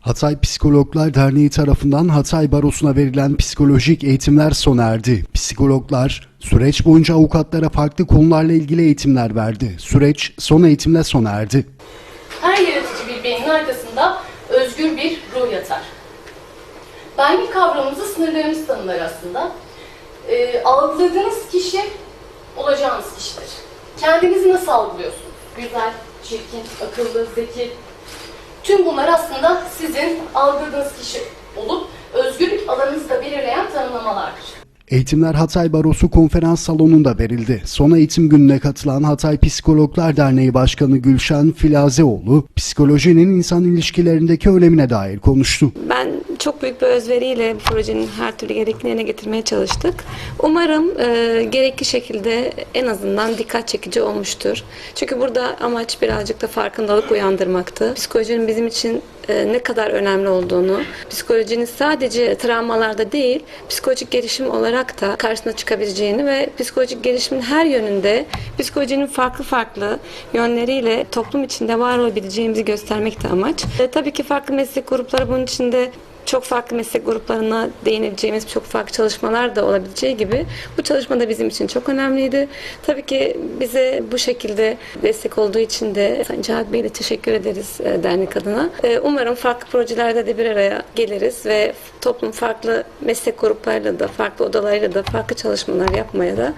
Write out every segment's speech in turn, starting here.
Hatay Psikologlar Derneği tarafından Hatay Barosu'na verilen psikolojik eğitimler sona erdi. Psikologlar süreç boyunca avukatlara farklı konularla ilgili eğitimler verdi. Süreç son eğitimle sona erdi. Her yaratıcı bir beynin arkasında özgür bir ruh yatar. Benlik kavramımızı sınırlarımız tanımlar aslında. Ee, algıladığınız kişi olacağınız kişidir. Kendinizi nasıl algılıyorsunuz? Güzel, çirkin, akıllı, zeki. Tüm bunlar aslında sizin algıladığınız kişi olup özgürlük alanınızı da belirleyen tanımlamalardır. Eğitimler Hatay Barosu konferans salonunda verildi. Son eğitim gününe katılan Hatay Psikologlar Derneği Başkanı Gülşen Filazeoğlu, psikolojinin insan ilişkilerindeki önemine dair konuştu. Ben çok büyük bir özveriyle bu projenin her türlü gerekliliğine getirmeye çalıştık. Umarım e, gerekli şekilde en azından dikkat çekici olmuştur. Çünkü burada amaç birazcık da farkındalık uyandırmaktı. Psikolojinin bizim için e, ne kadar önemli olduğunu, psikolojinin sadece travmalarda değil, psikolojik gelişim olarak da karşısına çıkabileceğini ve psikolojik gelişimin her yönünde psikolojinin farklı farklı yönleriyle toplum içinde var olabileceğimizi göstermek de amaç. E, tabii ki farklı meslek grupları bunun içinde çok farklı meslek gruplarına değinebileceğimiz çok farklı çalışmalar da olabileceği gibi bu çalışma da bizim için çok önemliydi. Tabii ki bize bu şekilde destek olduğu için de Sayın Cihat Bey'e de teşekkür ederiz e, dernek adına. E, Umarım farklı projelerde de bir araya geliriz ve toplum farklı meslek gruplarıyla da farklı odalarıyla da farklı çalışmalar yapmaya da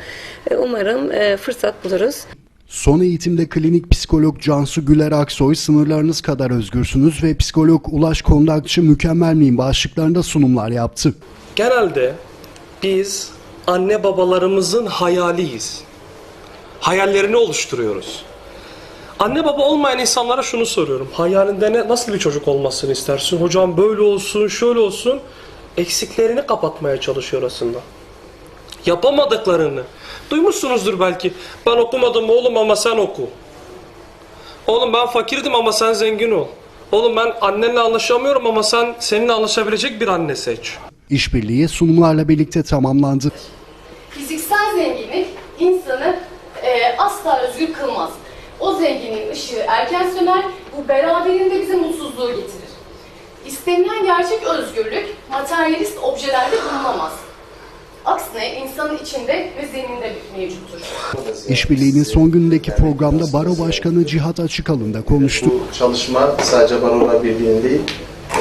e, umarım fırsat buluruz. Son eğitimde klinik psikolog Cansu Güler Aksoy sınırlarınız kadar özgürsünüz ve psikolog Ulaş Kondakçı mükemmel miyim başlıklarında sunumlar yaptı. Genelde biz anne babalarımızın hayaliyiz. Hayallerini oluşturuyoruz. Anne baba olmayan insanlara şunu soruyorum. Hayalinde ne, nasıl bir çocuk olmasını istersin? Hocam böyle olsun, şöyle olsun. Eksiklerini kapatmaya çalışıyor aslında. Yapamadıklarını. Duymuşsunuzdur belki. Ben okumadım oğlum ama sen oku. Oğlum ben fakirdim ama sen zengin ol. Oğlum ben annenle anlaşamıyorum ama sen seninle anlaşabilecek bir anne seç. İşbirliği sunumlarla birlikte tamamlandı. Fiziksel zenginlik insanı e, asla özgür kılmaz. O zenginin ışığı erken söner, bu beraberinde bize mutsuzluğu getirir. İstenilen gerçek özgürlük materyalist objelerde bulunamaz. Aksine insanın içinde ve zihninde mevcuttur. İşbirliğinin son günündeki programda Baro Başkanı Cihat Açıkalın da konuştu. Bu çalışma sadece Barolar Birliği'nin değil,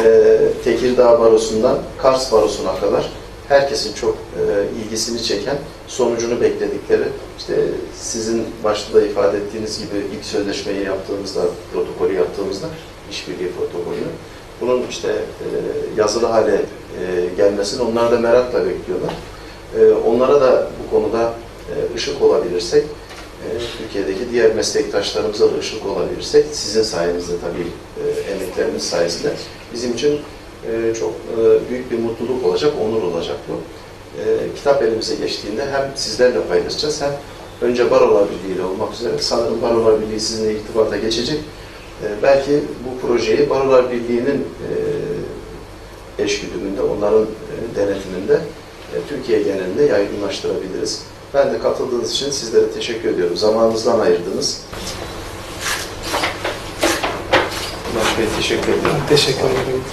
e, Tekirdağ Barosu'ndan Kars Barosu'na kadar herkesin çok e, ilgisini çeken, sonucunu bekledikleri, işte sizin başta da ifade ettiğiniz gibi ilk sözleşmeyi yaptığımızda, protokolü yaptığımızda, işbirliği protokolünü, bunun işte e, yazılı hale e, gelmesini onlar da merakla bekliyorlar. E, onlara da bu konuda e, ışık olabilirsek, e, Türkiye'deki diğer meslektaşlarımıza da ışık olabilirsek, sizin sayenizde tabii e, sayesinde bizim için e, çok e, büyük bir mutluluk olacak, onur olacak bu. Kitap elimize geçtiğinde hem sizlerle paylaşacağız hem önce Barolar Birliği ile olmak üzere sanırım Barolar Birliği sizinle irtibata geçecek. Belki bu projeyi Barolar Birliği'nin e, eşgüdümünde, onların denetiminde Türkiye genelinde yaygınlaştırabiliriz. Ben de katıldığınız için sizlere teşekkür ediyorum. Zamanınızdan ayırdınız. Ulaş Bey teşekkür ederim. Teşekkür ederim.